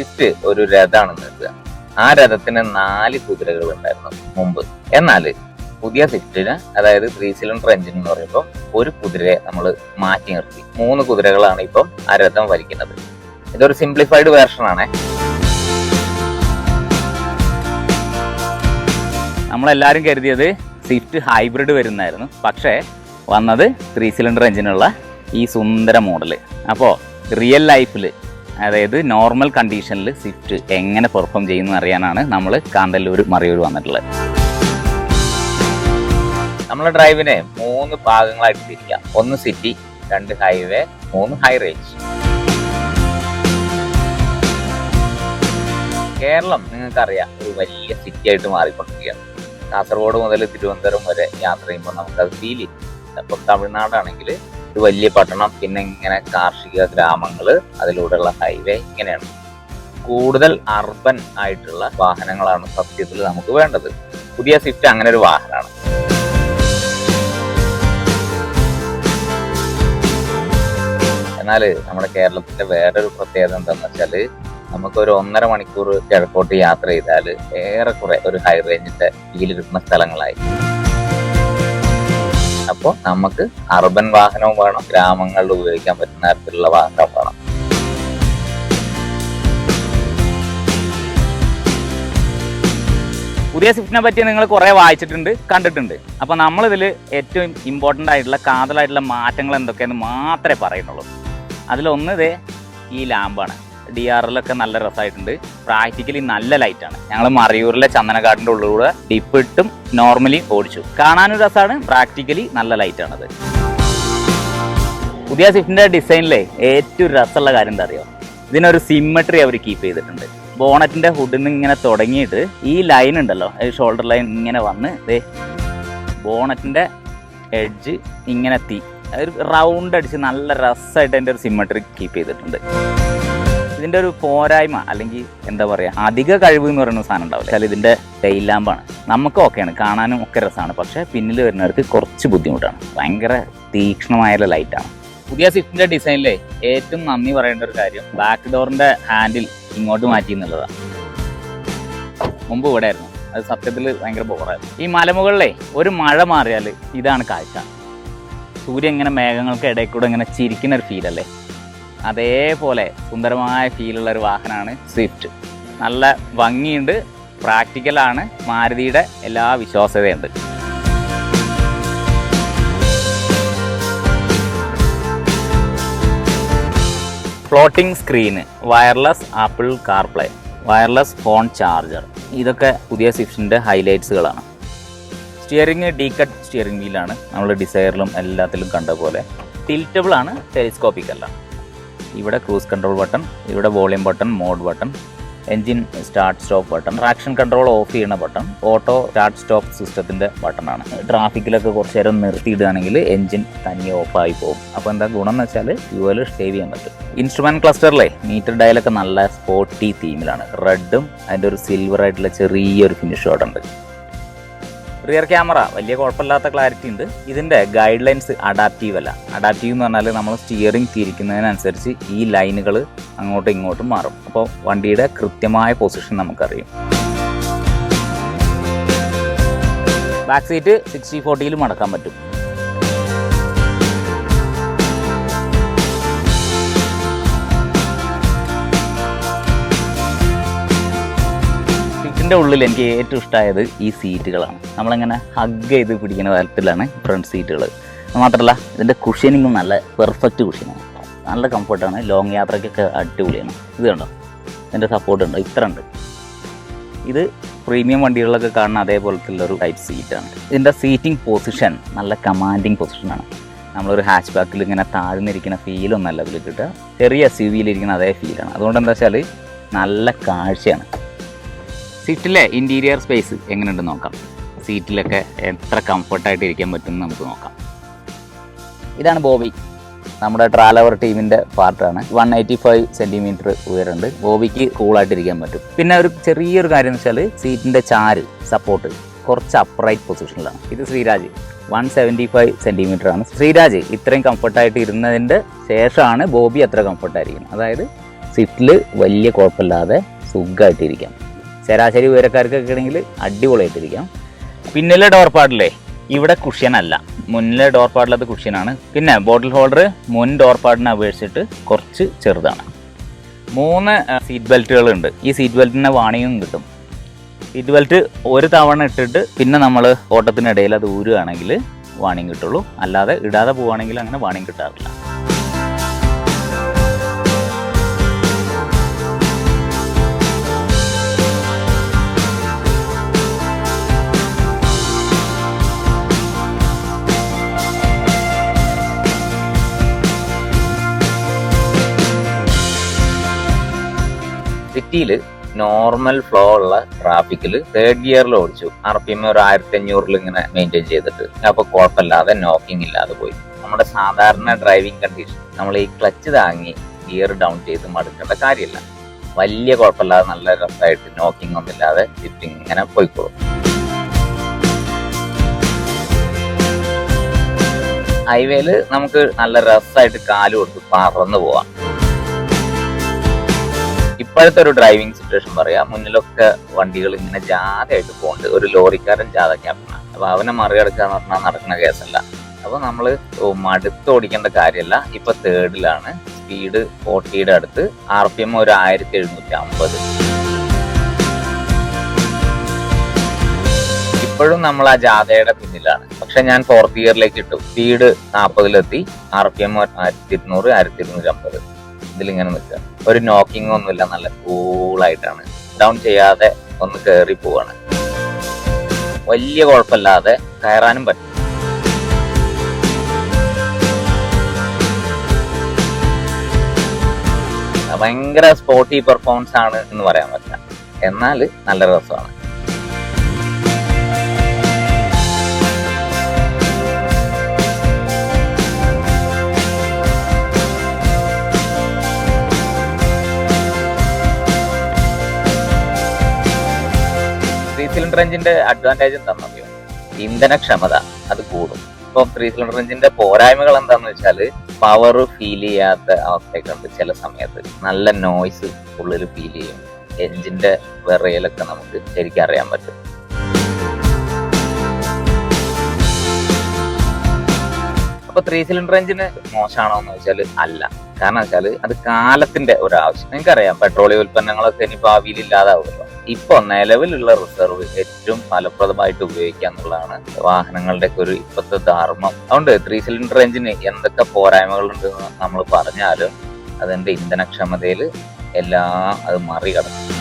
Swift ഒരു രഥമാണ് നിൽക്കുക ആ രഥത്തിന് നാല് കുതിരകൾ ഉണ്ടായിരുന്നു മുമ്പ്. എന്നാൽ പുതിയ സിഫ്റ്റിന് അതായത് ത്രീ സിലിണ്ടർ എഞ്ചിൻ എന്ന് പറയുമ്പോൾ ഒരു കുതിരയെ നമ്മൾ മാറ്റി നിർത്തി. മൂന്ന് കുതിരകളാണ് ഇപ്പം ആ രഥം വലിക്കുന്നത്. ഇതൊരു സിംപ്ലിഫൈഡ് വേർഷൻ ആണ്. നമ്മളെല്ലാവരും കരുതിയത് സ്വിഫ്റ്റ് ഹൈബ്രിഡ് വരുന്നായിരുന്നു പക്ഷേ വന്നത് ത്രീ സിലിണ്ടർ എഞ്ചിനുള്ള ഈ സുന്ദര മോഡൽ അപ്പോൾ റിയൽ ലൈഫിൽ അതായത് നോർമൽ കണ്ടീഷനിൽ സ്വിഫ്റ്റ് എങ്ങനെ പെർഫോം ചെയ്യുന്നു അറിയാനാണ് നമ്മൾ കാന്തല്ലൂർ മറയൂർ വന്നിട്ടുള്ളത്. നമ്മളെ ഡ്രൈവിനെ മൂന്ന് ഭാഗങ്ങളായിട്ട് തിരിക്കാം. ഒന്ന് സിറ്റി രണ്ട് ഹൈവേ മൂന്ന് ഹൈ റേഞ്ച് കേരളം നിങ്ങൾക്കറിയാം ഒരു വലിയ സിറ്റി ആയിട്ട് മാറിക്കൊണ്ടിരിക്കുകയാണ്. കാസർഗോഡ് മുതൽ തിരുവനന്തപുരം വരെ യാത്ര ചെയ്യുമ്പോൾ നമുക്കത് ഫീൽ ചെയ്യും. അപ്പം തമിഴ്നാടാണെങ്കിൽ ഒരു വലിയ പട്ടണം പിന്നെ ഇങ്ങനെ കാർഷിക ഗ്രാമങ്ങൾ അതിലൂടെയുള്ള ഹൈവേ ഇങ്ങനെയാണ്. കൂടുതൽ അർബൻ ആയിട്ടുള്ള വാഹനങ്ങളാണ് സത്യത്തിൽ നമുക്ക് വേണ്ടത്. പുതിയ സ്വിഫ്റ്റ് അങ്ങനെ ഒരു വാഹനമാണ്. എന്നാൽ നമ്മുടെ കേരളത്തിന്റെ വേറൊരു പ്രത്യേകത എന്താണെന്ന് വെച്ചാൽ നമുക്ക് ഒരു ഒന്നര മണിക്കൂർ കിഴക്കോട്ട് യാത്ര ചെയ്താൽ ഏറെക്കുറെ ഒരു ഹൈ റേഞ്ചിന്റെ ഫീൽ കിട്ടുന്ന സ്ഥലങ്ങളായി. അപ്പോൾ നമുക്ക് അർബൻ വാഹനവും വേണം ഗ്രാമങ്ങളിൽ ഉപയോഗിക്കാൻ പറ്റുന്ന തരത്തിലുള്ള വാഹനവും വേണം. പുതിയ സ്വിഫ്റ്റിനെ പറ്റി നിങ്ങൾ കുറേ വായിച്ചിട്ടുണ്ട് കണ്ടിട്ടുണ്ട്. അപ്പോൾ നമ്മളിതിൽ ഏറ്റവും ഇമ്പോർട്ടന്റ് ആയിട്ടുള്ള കാതലായിട്ടുള്ള മാറ്റങ്ങൾ എന്തൊക്കെയെന്ന് മാത്രമേ പറയുന്നുള്ളൂ. അതിലൊന്നിതേ ഈ ലാമ്പാണ്. ഡി ആറിലൊക്കെ നല്ല രസമായിട്ടുണ്ട് പ്രാക്ടിക്കലി നല്ല ലൈറ്റാണ്. ഞങ്ങൾ മറയൂരിലെ ചന്ദനക്കാടിന്റെ ഉള്ളിലൂടെ ഡിപ്പിട്ടും നോർമലി ഓടിച്ചു. കാണാനും രസമാണ് പ്രാക്ടിക്കലി നല്ല ലൈറ്റാണത്. പുതിയ സ്വിഫ്റ്റിന്റെ ഡിസൈനിലെ ഏറ്റവും രസമുള്ള കാര്യം എന്താ അറിയോ ഇതിനൊരു സിമ്മട്രി അവർ കീപ്പ് ചെയ്തിട്ടുണ്ട്. ബോണറ്റിന്റെ ഹുഡിൽ നിന്ന് ഇങ്ങനെ തുടങ്ങിയിട്ട് ഈ ലൈൻ ഉണ്ടല്ലോ ഷോൾഡർ ലൈൻ ഇങ്ങനെ വന്ന് ദേ ബോണറ്റിന്റെ എഡ്ജ് ഇങ്ങനെ എത്തി. ഒരു റൗണ്ട് അടിച്ച് നല്ല രസമായിട്ട് അതിന്റെ ഒരു സിമ്മട്രി കീപ്പ് ചെയ്തിട്ടുണ്ട്. ഇതിന്റെ ഒരു പോരായ്മ അല്ലെങ്കിൽ എന്താ പറയുക അധിക കഴിവ് എന്ന് പറയുന്ന സാധനം ഉണ്ടാവില്ല. ചില ഇതിന്റെ തൈലാമ്പാണ് ലാമ്പാണ്. നമുക്ക് ഓക്കെയാണ് കാണാനും ഒക്കെ രസമാണ്. പക്ഷേ പിന്നിൽ വരുന്നവർക്ക് കുറച്ച് ബുദ്ധിമുട്ടാണ്. ഭയങ്കര തീക്ഷ്ണമായ ലൈറ്റാണ് പുതിയ സ്വിഫ്റ്റിന്റെ ഡിസൈനിലെ ഏറ്റവും നന്ദി പറയേണ്ട ഒരു കാര്യം ബാക്ക് ഡോറിന്റെ ഹാൻഡിൽ ഇങ്ങോട്ട് മാറ്റി എന്നുള്ളതാണ്. മുമ്പ് ഇവിടെ ആയിരുന്നു. അത് സത്യത്തിൽ ഭയങ്കര ബോറായിരുന്നു ഈ മലമുകളിലെ ഒരു മഴ മാറിയാൽ ഇതാണ് കാഴ്ച. സൂര്യൻ ഇങ്ങനെ മേഘങ്ങൾക്ക് ഇടയിൽ കൂടെ ഇങ്ങനെ ചിരിക്കുന്ന ഒരു ഫീൽ അല്ലേ? അതേപോലെ സുന്ദരമായ ഫീലുള്ള ഒരു വാഹനമാണ് സ്വിഫ്റ്റ് നല്ല ഭംഗിയുണ്ട് പ്രാക്ടിക്കലാണ് മാരുതിയുടെ എല്ലാ വിശ്വാസ്യതയുണ്ട്. Floating screen wireless Apple CarPlay wireless phone charger ഇതൊക്കെ പുതിയ സ്വിഫ്റ്റിന്റെ ഹൈലൈറ്റ്സുകളാണ് സ്റ്റിയറിംഗ് ഡീ കട്ട് സ്റ്റിയറിംഗ് വീലാണ് നമ്മൾ ഡിസൈറിലും എല്ലാത്തിലും കണ്ട പോലെ ടിൽറ്റബിൾ ആണ് ടെലിസ്കോപ്പിക് അല്ല. ഇവിടെ ക്രൂസ് കൺട്രോൾ ബട്ടൺ ഇവിടെ volume button mode button engine start stop button traction control off ചെയ്യുന്ന ബട്ടൺ ഓട്ടോ സ്റ്റാർട്ട് സ്റ്റോപ്പ് സിസ്റ്റത്തിന്റെ ബട്ടണാണ്. ട്രാഫിക്കിലൊക്കെ കുറച്ച് നേരം നിർത്തിയിടുകയാണെങ്കിൽ എൻജിൻ തനിയെ ഓഫായി പോകും. അപ്പോൾ എന്താ ഗുണം എന്ന് വെച്ചാൽ ഫ്യൂവൽ സേവ് ചെയ്യാൻ പറ്റും. ഇൻസ്ട്രുമെന്റ് ക്ലസ്റ്ററിലെ മീറ്റർ ഡയലൊക്കെ നല്ല സ്പോർട്ടി തീമിലാണ് റെഡും അതിന്റെ ഒരു സിൽവർ ആയിട്ടുള്ള ചെറിയൊരു ഫിനിഷ് ഓട്ടുണ്ട് ഉണ്ട് റിയർ ക്യാമറ വലിയ കുഴപ്പമില്ലാത്ത ക്ലാരിറ്റി ഉണ്ട്. ഇതിന്റെ ഗൈഡ് ലൈൻസ് അഡാപ്റ്റീവ് അല്ല. അഡാപ്റ്റീവ് എന്ന് പറഞ്ഞാൽ നമ്മൾ സ്റ്റിയറിംഗ് തിരിക്കുന്നതിനനുസരിച്ച് ഈ ലൈനുകൾ അങ്ങോട്ടും ഇങ്ങോട്ടും മാറും. അപ്പോൾ വണ്ടിയുടെ കൃത്യമായ പൊസിഷൻ നമുക്കറിയും. ബാക്ക് സീറ്റ് സിക്സ്റ്റി ഫോർട്ടിയിൽ മടക്കാൻ പറ്റും. സീറ്റിന്റെ ഉള്ളിൽ എനിക്ക് ഏറ്റവും ഇഷ്ടമായത് ഈ സീറ്റുകളാണ്. നമ്മളിങ്ങനെ ഹഗ് ചെയ്ത് പിടിക്കുന്ന തരത്തിലാണ് ഫ്രണ്ട് സീറ്റുകൾ മാത്രമല്ല ഇതിന്റെ കുഷ്യനിങ് നല്ല പെർഫെക്റ്റ് കുഷ്യനാണ് നല്ല കംഫർട്ടാണ് ലോങ് യാത്രയ്ക്കൊക്കെ അടിപൊളിയാണ്. ഇത് കണ്ടോ? ഇതിന്റെ സപ്പോർട്ട് ഉണ്ടോ. ഇത്ര ഉണ്ട്. ഇത് പ്രീമിയം വണ്ടികളിലൊക്കെ കാണുന്ന അതേപോലത്തുള്ള ഒരു ടൈപ്പ് സീറ്റാണ് ഇതിന്റെ സീറ്റിംഗ് പൊസിഷൻ നല്ല കമാൻഡിങ് പൊസിഷനാണ് നമ്മളൊരു ഹാച്ച് ബാക്കിൽ ഇങ്ങനെ താഴ്ന്നിരിക്കുന്ന ഫീലൊന്നല്ല അതിൽ കിട്ടുക ചെറിയ എസ് വിയിലിരിക്കുന്ന അതേ ഫീലാണ് അതുകൊണ്ട് എന്താ വെച്ചാൽ നല്ല കാഴ്ചയാണ്. സീറ്റിലെ ഇന്റീരിയർ സ്പേസ് എങ്ങനെയുണ്ടെന്ന് നോക്കാം. സീറ്റിലൊക്കെ എത്ര കംഫർട്ടായിട്ട് ഇരിക്കാൻ പറ്റുമെന്ന് നമുക്ക് നോക്കാം. ഇതാണ് ബോബി. നമ്മുടെ ട്രാലവർ ടീമിന്റെ പാർട്ടാണ്. വൺ എയ്റ്റി ഫൈവ് സെന്റിമീറ്റർ ഉയരമുണ്ട്. ബോബിക്ക് കൂളായിട്ട് ഇരിക്കാൻ പറ്റും. പിന്നെ ഒരു ചെറിയൊരു കാര്യം എന്ന് വെച്ചാൽ സീറ്റിന്റെ ചാര് സപ്പോർട്ട് കുറച്ച് അപ്രൈറ്റ് പൊസിഷനിലാണ് ഇത് Sreeraj. One seventy five centimetre ആണ്. ശ്രീരാജ് ഇത്രയും കംഫർട്ടായിട്ട് ഇരുന്നതിന്റെ ശേഷമാണ് ബോബി അത്ര കംഫർട്ടായിരിക്കുന്നത് അതായത് സിറ്റിൽ വലിയ കുഴപ്പമില്ലാതെ സുഖമായിട്ടിരിക്കാം ശരാശരി ഉയരക്കാർക്കൊക്കെ ആണെങ്കിൽ അടിപൊളിയായിട്ടിരിക്കാം. പിന്നിലെ ഡോർ പാഡിലേ ഇവിടെ കുഷ്യൻ അല്ല. മുന്നിലെ ഡോർ പാഡിലത് കുഷ്യനാണ് പിന്നെ ബോട്ടിൽ ഹോൾഡർ മുൻ ഡോർ പാഡിനെ അപേക്ഷിച്ചിട്ട് കുറച്ച് ചെറുതാണ്. മൂന്ന് സീറ്റ് ബെൽറ്റുകൾ ഉണ്ട് ഈ സീറ്റ് ബെൽറ്റിന്റെ വാണിയും കിട്ടും. സീറ്റ് ബെൽറ്റ് ഒരു തവണ ഇട്ടിട്ട് പിന്നെ നമ്മൾ ഓട്ടത്തിനിടയിൽ അത് ഊരുകയാണെങ്കിൽ വാണിംഗ് കിട്ടുള്ളൂ. അല്ലാതെ ഇടാതെ പോവുകയാണെങ്കിൽ അങ്ങനെ വാണിംഗ് കിട്ടാറില്ല. സിറ്റിയിൽ നോർമൽ ഫ്ലോ ഉള്ള ട്രാഫിക്കിൽ തേർഡ് ഗിയറിൽ ഓടിച്ചു. ആർ പി എം ഒരു ആയിരത്തി അഞ്ഞൂറിൽ ഇങ്ങനെ മെയിന്റെയിൻ ചെയ്തിട്ട്. അപ്പോൾ കുഴപ്പമില്ലാതെ നോക്കിംഗ് ഇല്ലാതെ പോയി. നമ്മുടെ സാധാരണ ഡ്രൈവിംഗ് കണ്ടീഷൻ നമ്മൾ ഈ ക്ലച്ച് താങ്ങി ഗിയർ ഡൗൺ ചെയ്ത് മടുക്കേണ്ട കാര്യമില്ല. വലിയ കുഴപ്പമില്ലാതെ നല്ല രസമായിട്ട് നോക്കിംഗ് ഒന്നും ഇല്ലാതെ ഷിഫ്റ്റിംഗ് ഇങ്ങനെ പോയിക്കോളും. ഹൈവേയിൽ നമുക്ക് നല്ല രസമായിട്ട് കാൽ കൊടുത്ത് പറന്ന് പോവാം. ഇപ്പോഴത്തെ ഒരു ഡ്രൈവിംഗ് സിറ്റുവേഷൻ പറയാം. മുന്നിലൊക്കെ വണ്ടികൾ ഇങ്ങനെ ജാഥയായിട്ട് പോകുന്നുണ്ട് ഒരു ലോറിക്കാരൻ ജാഥ ക്യാപ്റ്റനാണ് അപ്പൊ അവനെ മറികടക്കുക എന്ന് പറഞ്ഞാൽ നടക്കുന്ന കേസല്ല. അപ്പൊ നമ്മൾ മടുത്ത് ഓടിക്കേണ്ട കാര്യമല്ല ഇപ്പൊ തേർഡിലാണ് സ്പീഡ് ഫോർട്ടിയുടെ അടുത്ത്. ആർ പി എം ഒരു ആയിരത്തി എഴുന്നൂറ്റി അമ്പത്. ഇപ്പോഴും നമ്മൾ ആ ജാഥയുടെ പിന്നിലാണ്. പക്ഷെ ഞാൻ ഫോർത്ത് ഇയറിലേക്ക് ഇട്ടു. സ്പീഡ് നാൽപ്പതിലെത്തി ആർ പി എം ആയിരത്തി ഇരുന്നൂറ് ആയിരത്തി ഇരുന്നൂറ്റി അമ്പത്. ഇതിലിങ്ങനെ നിൽക്കുക. ഒരു നോക്കിംഗ് ഒന്നുമില്ല നല്ല കൂളായിട്ടാണ് ഡൗൺ ചെയ്യാതെ ഒന്ന് കയറി പോവാണ്. വലിയ കുഴപ്പമില്ലാതെ കയറാനും പറ്റും. ഭയങ്കര സ്പോർട്ടി പെർഫോമൻസ് ആണ് എന്ന് പറയാൻ പറ്റില്ല. എന്നാൽ നല്ല രസമാണ്. സിലിണ്ടർ എഞ്ചിന്റെ അഡ്വാന്റേജ് എന്താണെന്ന് എന്താണെന്നറിയോ ഇന്ധനക്ഷമത അത് കൂടും. ഇപ്പൊ ത്രീ സിലിണ്ടർ എഞ്ചിന്റെ പോരായ്മകൾ എന്താണെന്ന് വെച്ചാൽ പവർ ഫീൽ ചെയ്യാത്ത അവസ്ഥയൊക്കെ ചില സമയത്ത്. നല്ല നോയ്സ് ഉള്ളിൽ ഫീൽ ചെയ്യും. എഞ്ചിന്റെ വിറയലൊക്കെ നമുക്ക് ശരിക്കും അറിയാൻ പറ്റും. അപ്പൊ ത്രീ സിലിണ്ടർ എഞ്ചിന് മോശമാണോ എന്ന് വെച്ചാൽ അല്ല. കാരണം വെച്ചാൽ അത് കാലത്തിന്റെ ഒരു ആവശ്യം. നിങ്ങൾക്കറിയാം പെട്രോളിയം ഉൽപ്പന്നങ്ങളൊക്കെ ഇനി ഭാവിയിൽ ഇല്ലാതാവുമല്ലോ. ഇപ്പൊ നിലവിലുള്ള റിസർവ് ഏറ്റവും ഫലപ്രദമായിട്ട് ഉപയോഗിക്കുക എന്നുള്ളതാണ് വാഹനങ്ങളുടെ ഒരു ഇപ്പോഴത്തെ ധർമ്മം. അതുകൊണ്ട് ത്രീ സിലിണ്ടർ എഞ്ചിന് എന്തൊക്കെ പോരായ്മകളുണ്ട് എന്ന് നമ്മൾ പറഞ്ഞാലും അതിന്റെ ഇന്ധനക്ഷമതയിൽ എല്ലാ അത് മറികടക്കും.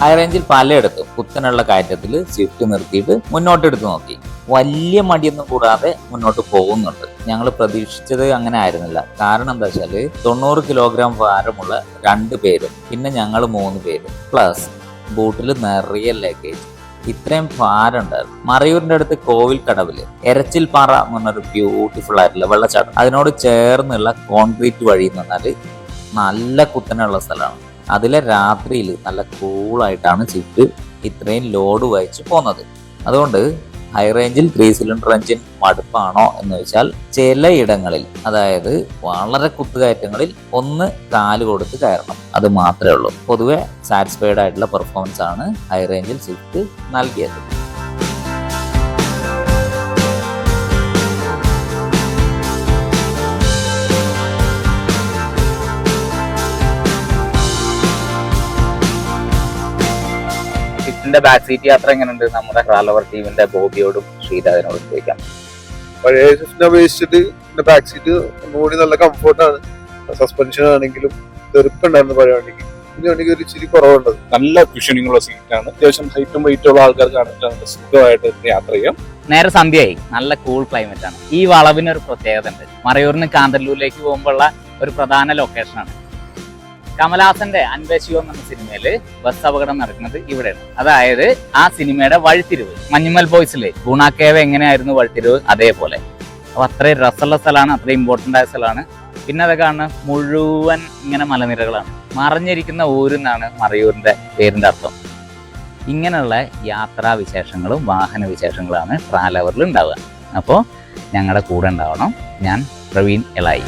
ഹൈ റേഞ്ചിൽ പലയിടത്തും കുത്തനുള്ള കയറ്റത്തിൽ സ്വിഫ്റ്റ് നിർത്തിയിട്ട് മുന്നോട്ട് എടുത്തു നോക്കി. വലിയ മടിയൊന്നും കൂടാതെ മുന്നോട്ട് പോകുന്നുണ്ട്. ഞങ്ങൾ പ്രതീക്ഷിച്ചത് അങ്ങനെ ആയിരുന്നില്ല. കാരണം എന്താ വെച്ചാൽ തൊണ്ണൂറ് കിലോഗ്രാം ഭാരമുള്ള രണ്ട് പേരും പിന്നെ ഞങ്ങൾ മൂന്ന് പേരും. പ്ലസ് ബോട്ടിൽ നിറയെ ലഗേജ് ഇത്രയും ഭാരമുണ്ടായിരുന്നു. മറയൂരിന്റെ അടുത്ത് കോവിൽ കടവിൽ എരച്ചിൽ പാറ എന്ന് പറഞ്ഞൊരു ബ്യൂട്ടിഫുൾ ആയിട്ടുള്ള വെള്ളച്ചാട്ടം. അതിനോട് ചേർന്നുള്ള കോൺക്രീറ്റ് വഴി എന്ന് പറഞ്ഞാൽ നല്ല കുത്തനെയുള്ള സ്ഥലമാണ്. അതിലെ രാത്രിയിൽ നല്ല കൂളായിട്ടാണ് ചിപ്പ് ഇത്രയും ലോഡ് വഹിച്ച് പോകുന്നത് അതുകൊണ്ട് ഹൈ റേഞ്ചിൽ ത്രീ സിലിണ്ടർ എഞ്ചിൻ മടുപ്പാണോ എന്ന് വെച്ചാൽ ചിലയിടങ്ങളിൽ അതായത് വളരെ കുത്തുകയറ്റങ്ങളിൽ ഒന്ന് കാൽ കൊടുത്ത് കയറണം. അത് മാത്രമേ ഉള്ളൂ. പൊതുവെ സാറ്റിസ്ഫൈഡ് ആയിട്ടുള്ള പെർഫോമൻസ് ആണ് ഹൈ റേഞ്ചിൽ സ്വിഫ്റ്റ് നൽകിയത്. സ്വിഫ്റ്റിന്റെ ബാക്ക് സീറ്റ് യാത്ര എങ്ങനെയുണ്ട് നമ്മുടെ റാലവർ ടീമിന്റെ ബോബിയോടും ശ്രീരാജനോടും ചോദിക്കാം. പഴയ സ്വിഫ്റ്റിനെ അപേക്ഷിച്ചിട്ട് ബാക്ക് സീറ്റ് ഒന്നുകൂടി നല്ല കംഫർട്ടാണ് സസ്പെൻഷൻ ആണെങ്കിലും തെറുപ്പുണ്ടായിരുന്നു പഴയ വണ്ടിക്ക്. വണ്ടിക്ക് ഒരു ഇച്ചിരി കുറവുണ്ട്. നല്ല ഉള്ള സീറ്റാണ് അത്യാവശ്യം ഹൈറ്റും വെയിറ്റും ഉള്ള ആൾക്കാർക്കാണെങ്കിൽ നല്ല സുഖമായിട്ട് യാത്ര ചെയ്യാം. നേരെ സന്ധ്യയായി. നല്ല കൂൾ ക്ലൈമറ്റ് ആണ്. ഈ വളവിന് ഒരു പ്രത്യേകത ഉണ്ട്. മറയൂരിന് കാന്തല്ലൂരിലേക്ക് പോകുമ്പോഴുള്ള ഒരു പ്രധാന ലൊക്കേഷനാണ് കമലഹാസന്റെ അന്വേഷിയോ എന്ന സിനിമയിൽ ബസ് അപകടം നടക്കുന്നത് ഇവിടെയാണ്. അതായത് ആ സിനിമയുടെ വഴിത്തിരിവ്. മഞ്ഞുമൽ ബോയ്സിലെ ഗുണാക്കേവ എങ്ങനെയായിരുന്നു വഴിത്തിരിവ്? അതേപോലെ. അപ്പൊ അത്രയും രസമുള്ള സ്ഥലമാണ് അത്രയും ഇമ്പോർട്ടന്റ് ആയ സ്ഥലമാണ്. പിന്നെ അത് കാണുന്ന മുഴുവൻ ഇങ്ങനെ മലനിരകളാണ്. മറഞ്ഞിരിക്കുന്ന ഊരെന്നാണ് മറയൂരിന്റെ പേരിന്റെ അർത്ഥം. ഇങ്ങനെയുള്ള യാത്രാ വിശേഷങ്ങളും വാഹന വിശേഷങ്ങളാണ് ട്രാലവറിൽ ഉണ്ടാവുക. അപ്പോൾ ഞങ്ങളുടെ കൂടെ ഉണ്ടാവണം. ഞാൻ പ്രവീൺ എളായി.